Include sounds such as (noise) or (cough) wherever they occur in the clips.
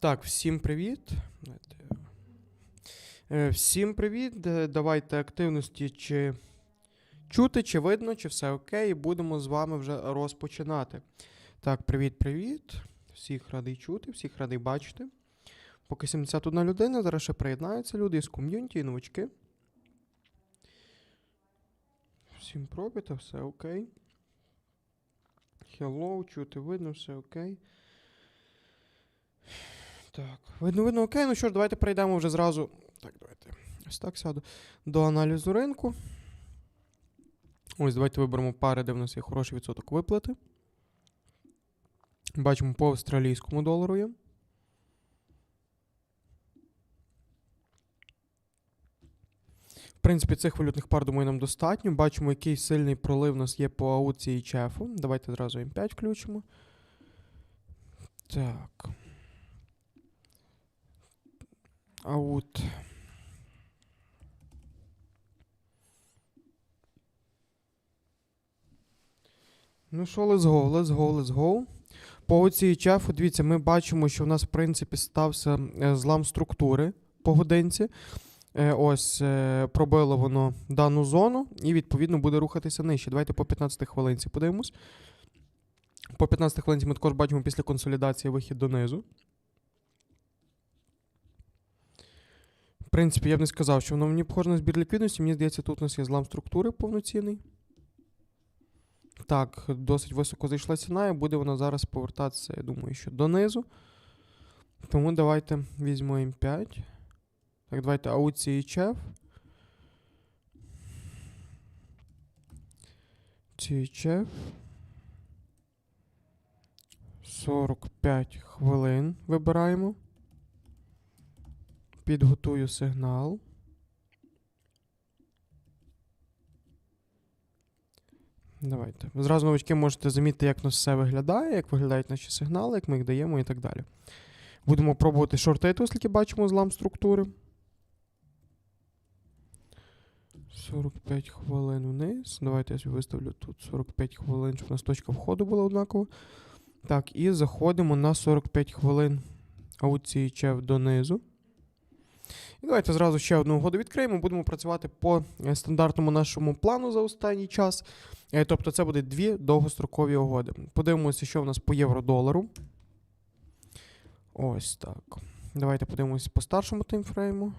Так, всім привіт. Е, Всім привіт. Е, Давайте активності чи чути, чи видно, чи все окей. Будемо з вами вже розпочинати. Так, привіт-привіт. Всіх радий чути, всіх радий бачити. Поки 71 людина, зараз ще приєднаються люди із ком'юніті і новачки. Всім пробіта, все окей. Hello, чути, видно, все окей. Так, видно, видно, окей. Ну що ж, давайте перейдемо вже зразу. Так, давайте. Ось так сяду. До аналізу ринку. Ось, давайте виберемо пари, де в нас є хороший відсоток виплати. Бачимо по австралійському долару є. В принципі, цих валютних пар, думаю, нам достатньо. Бачимо, який сильний пролив у нас є по ауці і чефу. Давайте зразу М5 включимо. Так. Аут. Ну що, let's go, let's go, let's go. По оцій чефу, дивіться, ми бачимо, що в нас, в принципі, стався е, злам структури по годинці. Е, Ось е, пробило воно дану зону і, відповідно, буде рухатися нижче. Давайте по 15 хвилинці подивимось. По 15 хвилинці ми також бачимо після консолідації вихід донизу. Принципі, я б не сказав, що воно мені похоже на збір ліквідності. Мені здається, тут у нас є злам структури повноцінний. Так, досить високо зайшла ціна, і буде вона зараз повертатися, я думаю, що донизу. Тому давайте візьмемо М5. Так, давайте ауці і чеф. чеф. 45 хвилин вибираємо. Підготую сигнал. Давайте. Зразу новички можете замітити, як у нас все виглядає, як виглядають наші сигнали, як ми їх даємо і так далі. Будемо пробувати шортити, оскільки бачимо злам структури. 45 хвилин вниз. Давайте я виставлю тут 45 хвилин, щоб у нас точка входу була однакова. Так, і заходимо на 45 хвилин ауції чев донизу. І давайте зразу ще одну угоду відкриємо. Будемо працювати по е, стандартному нашому плану за останній час. Е, Тобто це буде дві довгострокові угоди. Подивимося, що в нас по євро-долару. Ось так. Давайте подивимося по старшому таймфрейму.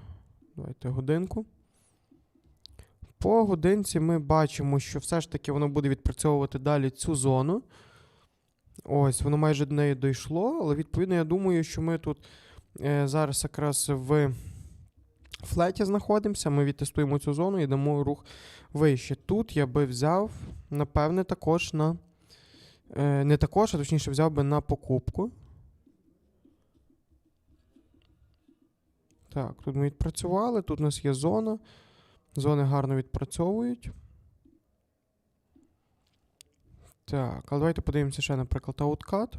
Давайте годинку. По годинці ми бачимо, що все ж таки воно буде відпрацьовувати далі цю зону. Ось, воно майже до неї дійшло, але відповідно, я думаю, що ми тут е, зараз якраз в флеті знаходимося. Ми відтестуємо цю зону і дамо рух вище. Тут я би взяв, напевне, також на. Е, не також, а точніше, взяв би на покупку. Так, тут ми відпрацювали, тут у нас є зона. Зони гарно відпрацьовують. Так, але давайте подивимося ще, наприклад, ауткат.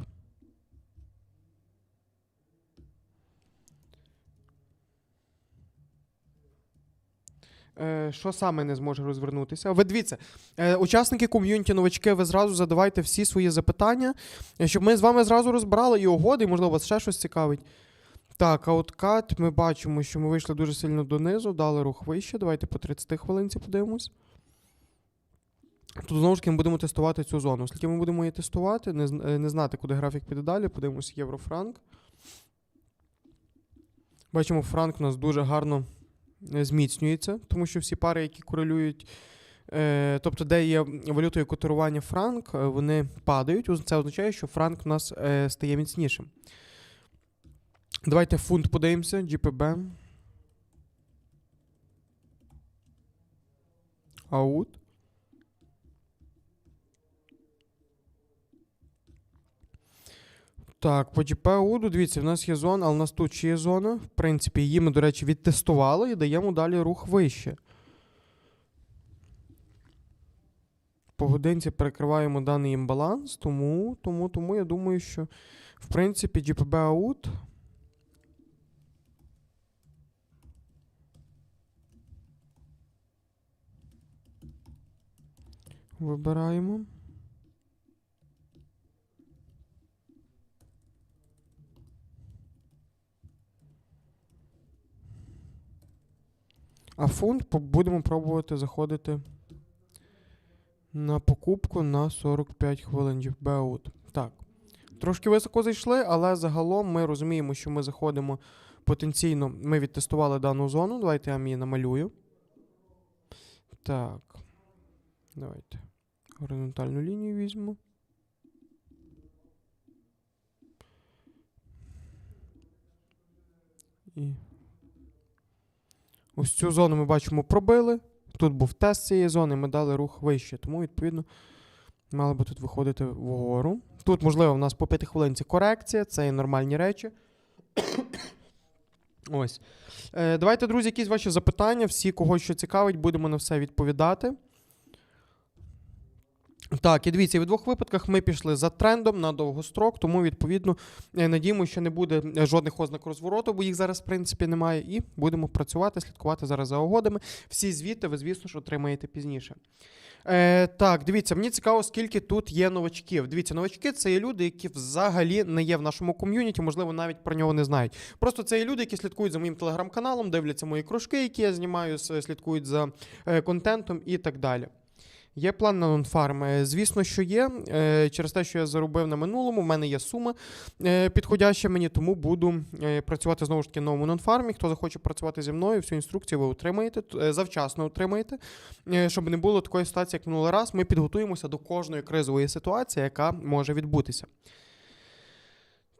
Що саме не зможе розвернутися? Ви дивіться, е, учасники ком'юніті, новачки, ви зразу задавайте всі свої запитання, е, щоб ми з вами зразу розбирали і угоди, і, можливо, вас ще щось цікавить. Так, ауткат, ми бачимо, що ми вийшли дуже сильно донизу, дали рух вище. Давайте по 30 хвилинці подивимось. Тут знову ж таки ми будемо тестувати цю зону. Оскільки ми будемо її тестувати, не, е, знати, куди графік піде далі, подивимось євро-франк. Бачимо, франк у нас дуже гарно е, зміцнюється, тому що всі пари, які корелюють, е, тобто, де є валютою котирування франк, е, вони падають. Це означає, що франк у нас е, стає міцнішим. Давайте фунт подивимося, GPB. Аут. Так, по GPU, дивіться, в нас є зона, але в нас тут ще є зона. В принципі, її ми, до речі, відтестували і даємо далі рух вище. По годинці перекриваємо даний імбаланс, тому, тому, тому я думаю, що в принципі GPB out. Вибираємо. А фунт будемо пробувати заходити на покупку на 45 хвилин GPBOUT. Так. Трошки високо зайшли, але загалом ми розуміємо, що ми заходимо потенційно. Ми відтестували дану зону. Давайте я її намалюю. Так. Давайте. Горизонтальну лінію візьму. І ось цю зону ми бачимо пробили. Тут був тест цієї зони, ми дали рух вище. Тому, відповідно, мали би тут виходити вгору. Тут, можливо, в нас по 5 хвилинці корекція, це є нормальні речі. (coughs) Ось. Е, давайте, друзі, якісь ваші запитання. Всі, кого що цікавить, будемо на все відповідати. Так, і дивіться, в двох випадках ми пішли за трендом на довгострок, тому, відповідно, е, надіємося, що не буде е, жодних ознак розвороту, бо їх зараз, в принципі, немає. І будемо працювати, слідкувати зараз за угодами. Всі звіти ви, звісно ж, отримаєте пізніше. Е, так, дивіться, мені цікаво, скільки тут є новачків. Дивіться, новачки це є люди, які взагалі не є в нашому ком'юніті, можливо, навіть про нього не знають. Просто це є люди, які слідкують за моїм телеграм-каналом, дивляться мої кружки, які я знімаю, слідкують за е, контентом і так далі. Є план на нонфарм? Звісно, що є. Е, Через те, що я заробив на минулому, в мене є сума е, підходяща мені, тому буду е, працювати знову ж таки на новому нонфармі. Хто захоче працювати зі мною, всю інструкцію ви отримаєте, завчасно отримаєте, щоб не було такої ситуації, як минулий раз. Ми підготуємося до кожної кризової ситуації, яка може відбутися.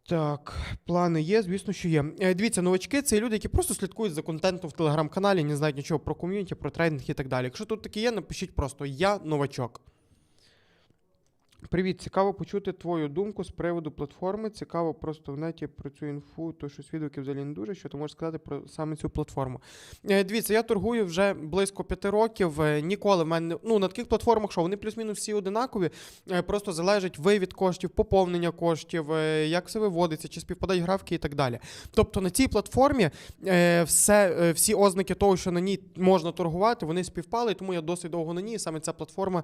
Так, плани є, звісно, що є. Е, Дивіться, новачки це люди, які просто слідкують за контентом в телеграм-каналі, не знають нічого про ком'юніті, про трейдинг і так далі. Якщо тут таке є, напишіть просто Я новачок. Привіт, цікаво почути твою думку з приводу платформи. Цікаво просто в неті про цю інфу, то щось відгуки взагалі не дуже. Що ти можеш сказати про саме цю платформу? Е, Дивіться, я торгую вже близько п'яти років. Е, Ніколи в мене ну на таких платформах, що вони плюс-мінус всі одинакові. Е, Просто залежить вивід коштів, поповнення коштів, як все виводиться, чи співпадають графіки і так далі. Тобто на цій платформі все, всі ознаки того, що на ній можна торгувати, вони співпали, тому я досить довго на ній. Саме ця платформа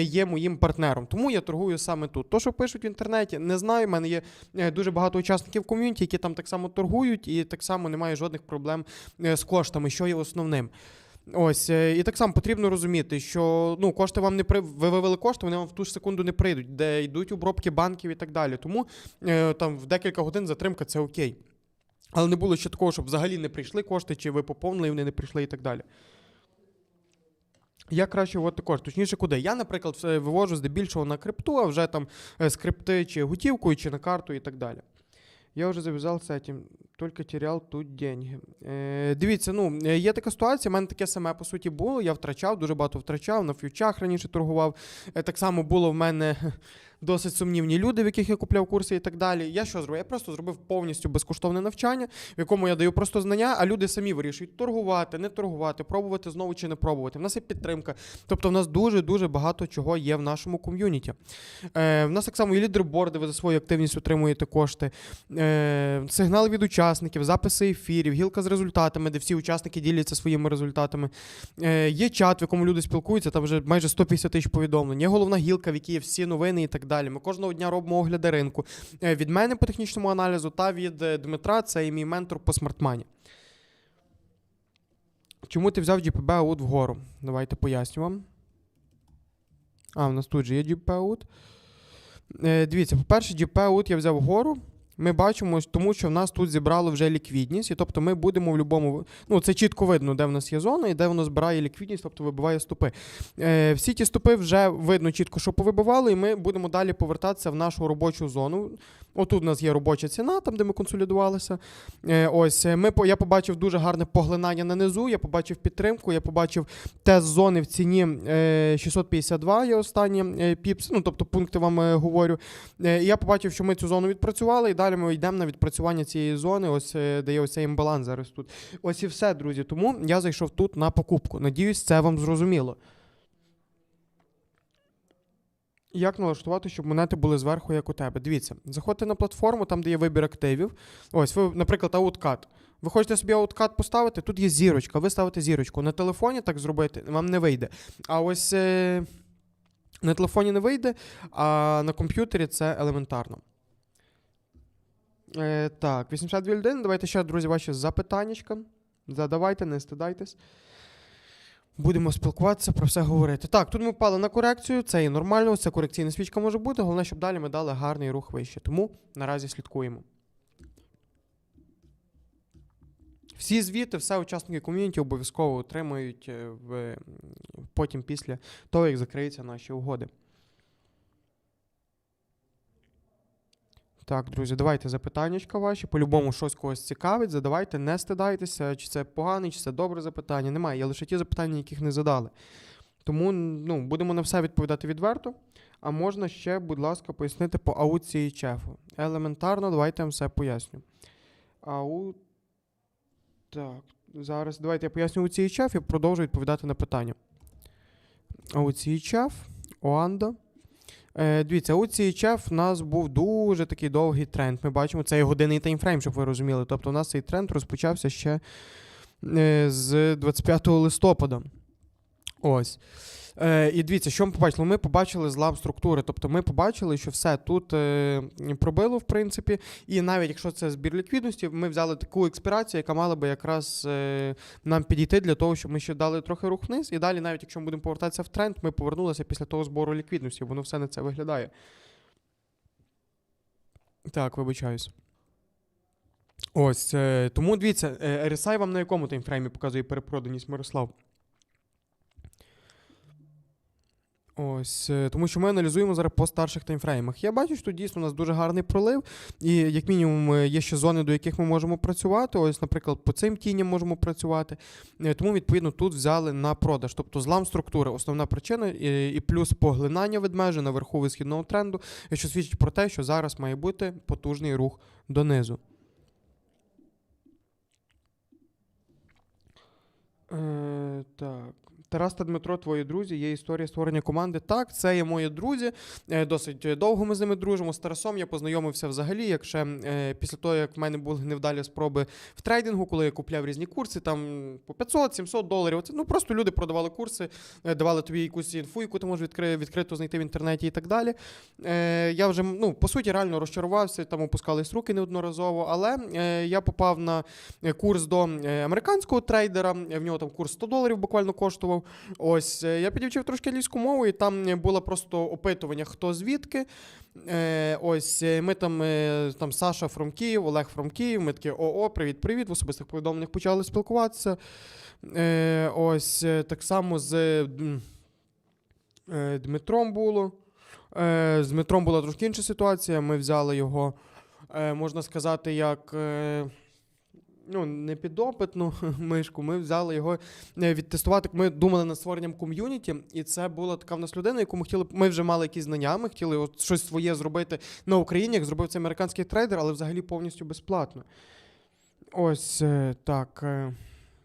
є моїм партнером. Тому я торгую саме тут. То, що пишуть в інтернеті, не знаю. У мене є е, дуже багато учасників ком'юніті, які там так само торгують, і так само немає жодних проблем е, з коштами, що є основним. Ось, е, і так само потрібно розуміти, що ну, кошти вам не при... ви вивели кошти, вони вам в ту ж секунду не прийдуть, де йдуть обробки банків і так далі. Тому там в декілька годин затримка це окей. Але не було ще такого, щоб взагалі не прийшли кошти, чи ви поповнили, і вони не прийшли і так далі. Як краще вводити також, Точніше, куди? Я, наприклад, все вивожу здебільшого на крипту, а вже там з скрипти чи готівкою, чи на карту і так далі. Я вже зав'язав з этим, тільки теряв тут деньги. Е, дивіться, ну, е, є така ситуація, в мене таке саме по суті було. Я втрачав, дуже багато втрачав, на фьючах раніше торгував. Е, так само було в мене (laughs) досить сумнівні люди, в яких я купляв курси і так далі. Я що зробив? Я просто зробив повністю безкоштовне навчання, в якому я даю просто знання, а люди самі вирішують торгувати, не торгувати, пробувати знову чи не пробувати. В нас є підтримка. Тобто, в нас дуже-дуже багато чого є в нашому ком'юніті. Е, в нас так само є лідерборди, ви за свою активність отримуєте кошти, е, сигнали від учасників, записи ефірів, гілка з результатами, де всі учасники діляться своїми результатами. Е, є чат, в якому люди спілкуються, там вже майже 150 тисяч повідомлень. Є головна гілка, в якій є всі новини і так далі. Ми кожного дня робимо огляди ринку. Е, від мене по технічному аналізу та від е, Дмитра, це і мій ментор по смартмані. Чому ти взяв GPB аут вгору? Давайте поясню вам. А, в нас тут же є GPB аут. Е, дивіться, по-перше, GPB аут я взяв вгору. Ми бачимо, тому що в нас тут зібрало вже ліквідність, і тобто ми будемо в будь-якому. Ну, це чітко видно, де в нас є зона і де воно збирає ліквідність, тобто вибиває стопи. Е, всі ті стопи вже видно чітко, що повибивали, і ми будемо далі повертатися в нашу робочу зону. Отут у нас є робоча ціна, там де ми консолідувалися. Е, ось е, ми я побачив дуже гарне поглинання на низу. Я побачив підтримку, я побачив тест зони в ціні е, 652 є останні е, піпс. Ну тобто пункти вам е, говорю. Е, я побачив, що ми цю зону відпрацювали, і далі ми йдемо на відпрацювання цієї зони. Ось де є ось імбаланс зараз тут. Ось і все, друзі. Тому я зайшов тут на покупку. Надіюсь, це вам зрозуміло. Як налаштувати, щоб монети були зверху, як у тебе? Дивіться, заходьте на платформу, там, де є вибір активів. Ось, ви, наприклад, ауткат. Ви хочете собі ауткат поставити, тут є зірочка, ви ставите зірочку. На телефоні так зробити вам не вийде. А ось е, на телефоні не вийде, а на комп'ютері це елементарно. Е, так, 82 людини. Давайте ще, друзі, ваші запитаннячка. Задавайте, не стидайтесь. Будемо спілкуватися про все говорити. Так, тут ми впали на корекцію, це і нормально, це корекційна свічка може бути. Головне, щоб далі ми дали гарний рух вище. Тому наразі слідкуємо. Всі звіти, все учасники ком'юніті обов'язково отримають е, в, потім після того, як закриються наші угоди. Так, друзі, давайте запитаннячка ваші. По-любому щось когось цікавить, задавайте, не стидайтеся, чи це погане, чи це добре запитання. Немає. Є лише ті запитання, яких не задали. Тому ну, будемо на все відповідати відверто. А можна ще, будь ласка, пояснити по ауції чефу. Елементарно, давайте вам все поясню. Ау. Так, зараз давайте я поясню ауції чеф і продовжу відповідати на питання. Ауції чеф, Оанда. Е, дивіться, у CHF у нас був дуже такий довгий тренд. Ми бачимо, це годинний таймфрейм, щоб ви розуміли. Тобто у нас цей тренд розпочався ще е, з 25 листопада. Ось. Е, і дивіться, що ми побачили? Ми побачили злам структури. Тобто ми побачили, що все тут е, пробило, в принципі. І навіть якщо це збір ліквідності, ми взяли таку експірацію, яка мала би якраз е, нам підійти для того, щоб ми ще дали трохи рух вниз. І далі, навіть якщо ми будемо повертатися в тренд, ми повернулися після того збору ліквідності. Воно все на це виглядає. Так, вибачаюсь. Ось. Е, тому дивіться, е, RSI вам на якому таймфреймі показує перепроданість Мирослав? Ось, е, тому що ми аналізуємо зараз по старших таймфреймах. Я бачу, що тут дійсно у нас дуже гарний пролив, і як мінімум е, є ще зони, до яких ми можемо працювати. Ось, наприклад, по цим тіням можемо працювати. Е, Тому, відповідно, тут взяли на продаж. Тобто злам структури, основна причина, і, плюс поглинання ведмежа наверху висхідного тренду, що свідчить про те, що зараз має бути потужний рух донизу. Е, так. Тарас та Дмитро, твої друзі, є історія створення команди. Так, це є мої друзі. Е, Досить довго ми з ними дружимо. З Тарасом я познайомився взагалі, як ще е, після того, як в мене були невдалі спроби в трейдингу, коли я купляв різні курси, там по 500-700 доларів. Це, ну просто люди продавали курси, е, давали тобі якусь інфу, яку ти можеш відкри, відкрито знайти в інтернеті і так далі. Я вже, ну, по суті, реально розчарувався, там опускались руки неодноразово, але я попав на курс до американського трейдера. В нього там курс 100 доларів буквально коштував. Ось е, я підівчив трошки англійську мову, і там е, було просто опитування, хто звідки. Е, ось ми там, там Саша from Київ, Олег from Київ. Ми такі ОО, привіт, привіт. В особистих повідомленнях почали спілкуватися. Ось так само з Дмитром було. З Дмитром була трошки інша ситуація. Ми взяли його, можна сказати, як. Е, Ну, не підопитну (laughs) мишку, ми взяли його е, відтестувати. Ми думали над створенням ком'юніті, і це була така в нас людина, яку ми хотіли. Ми вже мали якісь знання, ми хотіли от щось своє зробити на Україні, як зробив цей американський трейдер, але взагалі повністю безплатно. Ось е, так.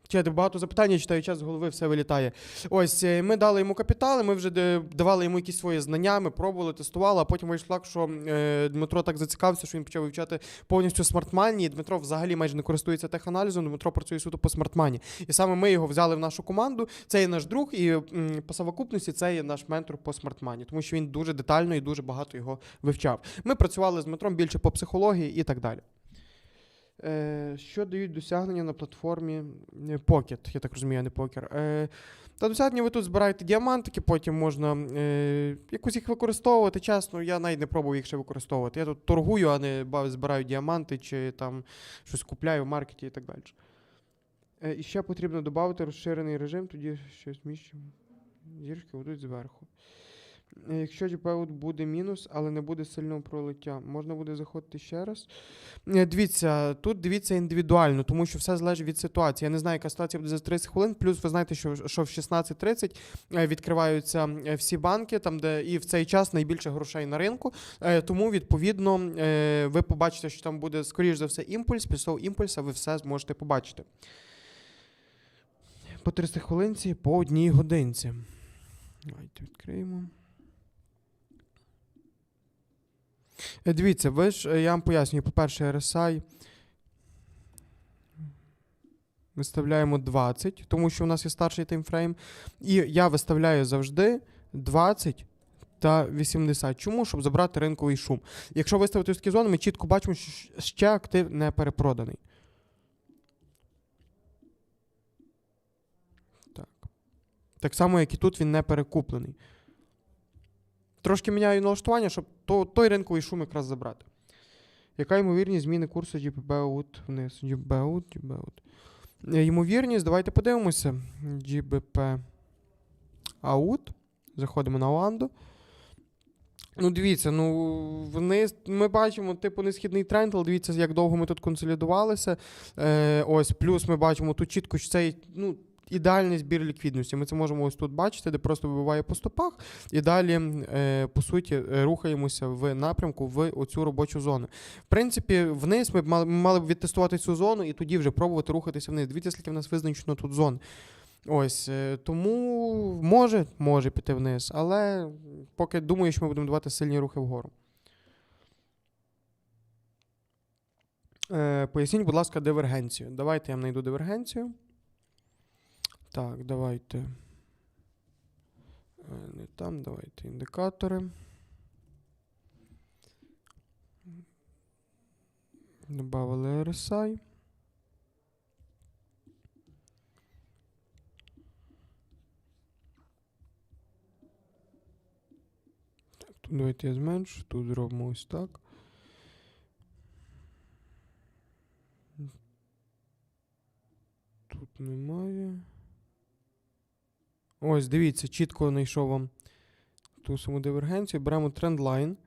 Е. Чекайте, багато запитань, я читаю час з голови, все вилітає. Ось е, ми дали йому капітали, ми вже давали йому якісь свої знання, ми пробували, тестували, а потім вийшло що е, Дмитро так зацікавився, що він почав вивчати повністю смартмані. І Дмитро взагалі майже не користується теханалізом, Дмитро працює суто по смартмані. І саме ми його взяли в нашу команду. Це є наш друг, і по совокупності це є наш ментор по смартмані, тому що він дуже детально і дуже багато його вивчав. Ми працювали з Дмитром більше по психології і так далі. Е, що дають досягнення на платформі е, Pocket, я так розумію, а не покер. Е, та досягнення ви тут збираєте діамантики, потім можна е, якось їх використовувати. Чесно, я навіть не пробував їх ще використовувати. Я тут торгую, а не збираю діаманти чи там щось купляю в маркеті і так далі. Е, і ще потрібно додати розширений режим, тоді щось зміщимо. Зірки будуть зверху. Е, Якщо GPU буде мінус, але не буде сильного пролиття, можна буде заходити ще раз. Е, Дивіться, тут дивіться індивідуально, тому що все залежить від ситуації. Я не знаю, яка ситуація буде за 30 хвилин. Плюс ви знаєте, що, що в 16.30 е, відкриваються всі банки, там де і в цей час найбільше грошей на ринку. Тому, відповідно, ви побачите, що там буде, скоріш за все, імпульс. Після того імпульса ви все зможете побачити. По 30 хвилинці, по одній годинці. Давайте відкриємо. Е, Дивіться, ви ж, е, я вам пояснюю, по-перше, RSI виставляємо 20, тому що у нас є старший таймфрейм. І я виставляю завжди 20 та 80. Чому? Щоб забрати ринковий шум. Якщо виставити такі зони, ми чітко бачимо, що ще актив не перепроданий. Так. Так само, як і тут він не перекуплений. Трошки міняю налаштування, щоб то, той ринковий шум якраз забрати. Яка ймовірність зміни курсу GBP out вниз? GBP out, GBP out. Е, Ймовірність, давайте подивимося. GBP out. Заходимо на Оанду. Ну, дивіться, ну вниз ми бачимо, типу, несхідний тренд, але дивіться, як довго ми тут консолідувалися. Е, ось, плюс ми бачимо тут чітко, що це ну, ідеальний збір ліквідності. Ми це можемо ось тут бачити, де просто вибиває по стопах. І далі, е, по суті, е, рухаємося в напрямку в оцю робочу зону. В принципі, вниз ми мали, мали б відтестувати цю зону і тоді вже пробувати рухатися вниз. Дивіться, скільки в нас визначено тут зон. Ось е, тому може, може піти вниз, але поки думаю, що ми будемо давати сильні рухи вгору. Поясніть, будь ласка, дивергенцію. Давайте я знайду дивергенцію. Так, давайте. Е, Не там, давайте індикатори. Добавили RSI. Так, тут давайте я зменшу, тут зробимо ось так. Тут немає. Ось, дивіться, чітко знайшов вам ту саму дивергенцію. Беремо трендлайн.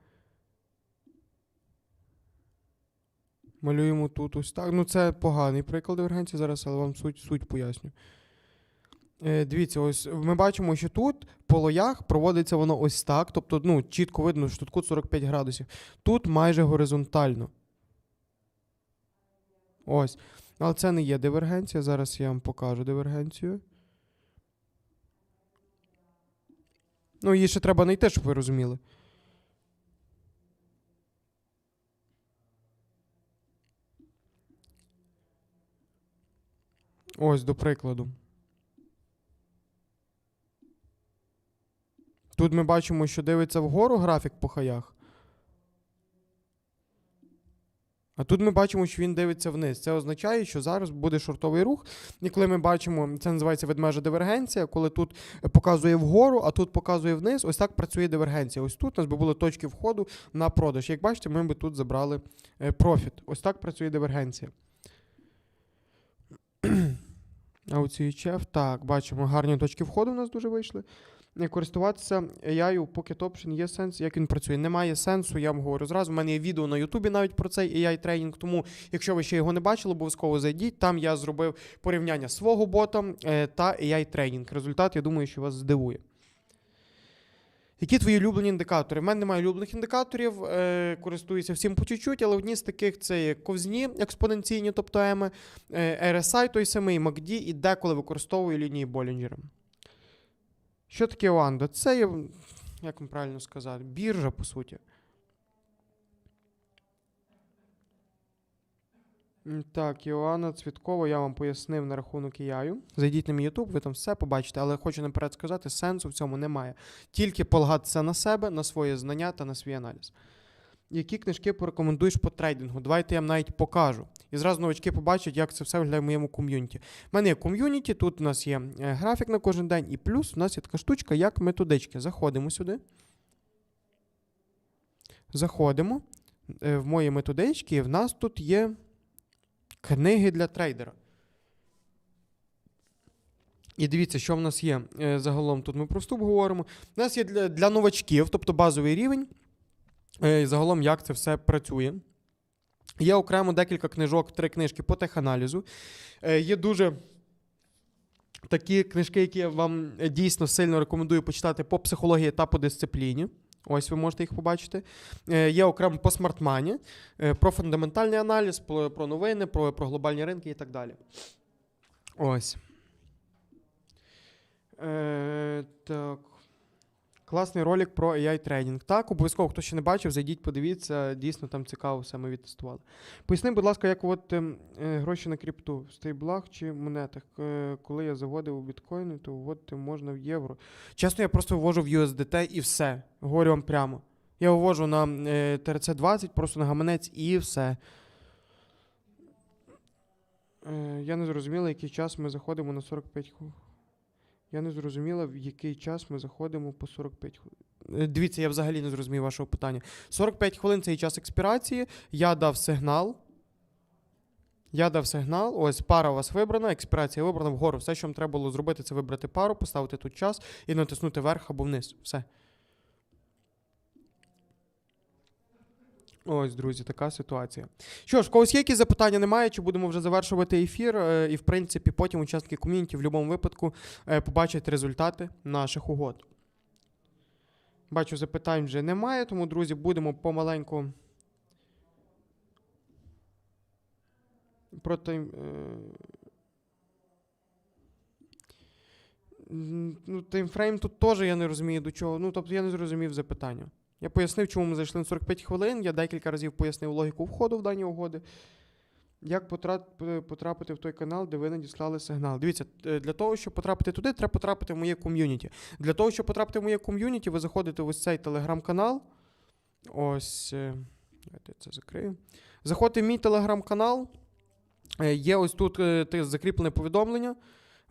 Малюємо тут ось так. Ну, це поганий приклад дивергенції зараз, але вам суть, суть поясню. Е, дивіться, ось ми бачимо, що тут по лоях проводиться воно ось так. Тобто, ну, чітко видно, що тут кут 45 градусів. Тут майже горизонтально. Ось. Але це не є дивергенція. Зараз я вам покажу дивергенцію. Ну, її ще треба знайти, щоб ви розуміли. Ось, до прикладу. Тут ми бачимо, що дивиться вгору графік по хаях. А тут ми бачимо, що він дивиться вниз. Це означає, що зараз буде шортовий рух. І коли ми бачимо, це називається ведмежа дивергенція, коли тут показує вгору, а тут показує вниз, ось так працює дивергенція. Ось тут у нас би були точки входу на продаж. Як бачите, ми би тут забрали е, профіт. Ось так працює дивергенція. (clears throat) А у цій так, бачимо, гарні точки входу у нас дуже вийшли. Користуватися AI у Pocket Option є сенс, як він працює. Немає сенсу, я вам говорю зразу. У мене є відео на Ютубі навіть про цей AI тренінг. Тому, якщо ви ще його не бачили, обов'язково зайдіть. Там я зробив порівняння свого бота е, та AI тренінг. Результат, я думаю, що вас здивує. Які твої улюблені індикатори? У мене немає улюблених індикаторів, е, користуюся всім по чуть-чуть, але одні з таких це є ковзні експоненційні, тобто еми, RSI той самий, MACD і деколи використовую лінії Болінджера. Що таке Оанда? Це є, як вам правильно сказати, біржа, по суті. Так, Іоанна Цвіткова, я вам пояснив на рахунок Іяю. Зайдіть на мій YouTube, ви там все побачите, але хочу наперед сказати, сенсу в цьому немає. Тільки полагатися на себе, на своє знання та на свій аналіз. Які книжки порекомендуєш по трейдингу? Давайте я вам навіть покажу. І зразу новачки побачать, як це все виглядає в моєму ком'юніті. У мене є ком'юніті, тут у нас є е, графік на кожен день, і плюс у нас є така штучка, як методички. Заходимо сюди. Заходимо е, в мої методички, і в нас тут є книги для трейдера. І дивіться, що в нас є е, загалом. Тут ми про вступ говоримо. У нас є для, для новачків, тобто базовий рівень. Е, і загалом, як це все працює. Є окремо декілька книжок, три книжки по теханалізу. Е, Є дуже такі книжки, які я вам е, дійсно сильно рекомендую почитати по психології та по дисципліні. Ось ви можете їх побачити. Є окремо по смартмані, про фундаментальний аналіз, про новини, про, про глобальні ринки і так далі. Ось. Е, так. Класний ролик про AI тренінг. Так, обов'язково, хто ще не бачив, зайдіть, подивіться, дійсно там цікаво, все ми відтестували. Поясни, будь ласка, як от е, гроші на крипту в стейблах чи монетах. Е, коли я заводив у біткоїни, то вводити можна в євро. Чесно, я просто ввожу в USDT і все. Говорю вам прямо. Я ввожу на е, TRC20, просто на гаманець і все. Е, я не зрозуміла, який час ми заходимо на 45 хвилин. Я не зрозуміла, в який час ми заходимо по 45 хвилин. Е, Дивіться, я взагалі не зрозумів вашого питання. 45 хвилин це і час експірації. Я дав сигнал. Я дав сигнал. Ось пара у вас вибрана, експірація вибрана вгору. Все, що вам треба було зробити, це вибрати пару, поставити тут час і натиснути вверх або вниз. Все. Ось, друзі, така ситуація. Що ж, когось є якісь запитання немає, чи будемо вже завершувати ефір, е, і в принципі потім учасники ком'юніті в будь-якому випадку е, побачать результати наших угод. Бачу, запитань вже немає, тому, друзі, будемо помаленьку. Про тайм... е, Ну, таймфрейм тут теж я не розумію до чого. Ну, тобто я не зрозумів запитання. Я пояснив, чому ми зайшли на 45 хвилин. Я декілька разів пояснив логіку входу в дані угоди. Як потрапити в той канал, де ви надіслали сигнал? Дивіться, е, для того, щоб потрапити туди, треба потрапити в моє ком'юніті. Для того, щоб потрапити в моє ком'юніті, ви заходите в ось цей телеграм-канал. Ось. е, Давайте це закрию. Заходите в мій телеграм-канал. Е, Є ось тут е, закріплене повідомлення.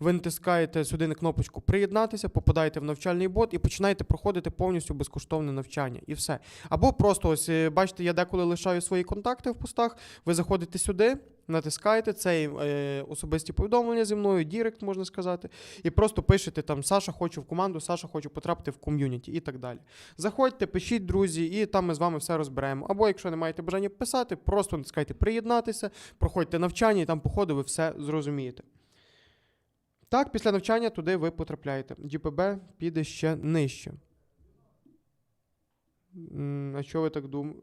Ви натискаєте сюди на кнопочку Приєднатися, попадаєте в навчальний бот і починаєте проходити повністю безкоштовне навчання. І все. Або просто ось е, бачите, я деколи лишаю свої контакти в постах. Ви заходите сюди, натискаєте цей е, особисті повідомлення зі мною, Дірект, можна сказати, і просто пишете там Саша, хочу в команду, Саша, хочу потрапити в ком'юніті і так далі. Заходьте, пишіть, друзі, і там ми з вами все розберемо. Або якщо не маєте бажання писати, просто натискайте приєднатися, проходьте навчання, і там, по ходу, ви все зрозумієте. Так, після навчання туди ви потрапляєте. ДПБ піде ще нижче. А що ви так думаєте?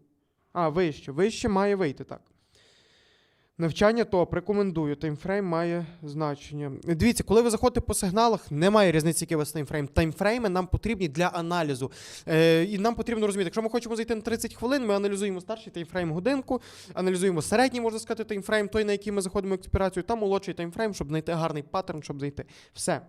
А, вище. Вище має вийти, так. Навчання топ, рекомендую. Таймфрейм має значення. Дивіться, коли ви заходите по сигналах, немає різниці, який у вас таймфрейм. Таймфрейми нам потрібні для аналізу. Е, і нам потрібно розуміти, якщо ми хочемо зайти на 30 хвилин, ми аналізуємо старший таймфрейм годинку, аналізуємо середній, можна сказати, таймфрейм, той, на який ми заходимо в експірацію, та молодший таймфрейм, щоб знайти гарний паттерн, щоб зайти. Все.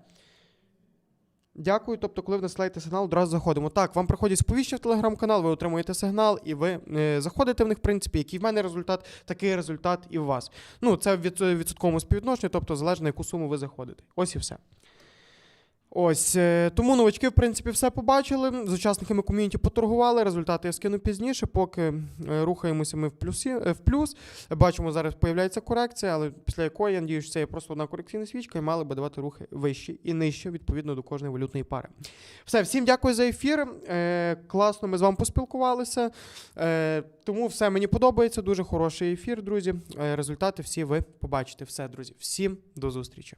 Дякую. Тобто, коли ви насилаєте сигнал, одразу заходимо. Так, вам приходять сповіщення в телеграм-канал, ви отримуєте сигнал, і ви е, заходите в них, в принципі, який в мене результат, такий результат і у вас. Ну, це в від- відсотковому співвідношенні, тобто залежно на яку суму ви заходите. Ось і все. Ось е, тому новачки, в принципі, все побачили. З учасниками ком'юніті поторгували. Результати я скину пізніше, поки е, рухаємося ми в плюсі е, в плюс. Бачимо, зараз появляється корекція, але після якої я надію, що це є просто одна корекційна свічка, і мали би давати рухи вищі і нижче відповідно до кожної валютної пари. Все, всім дякую за ефір. Класно, ми з вами поспілкувалися. Тому все мені подобається. Дуже хороший ефір, друзі. Результати всі ви побачите. Все, друзі. Всім до зустрічі.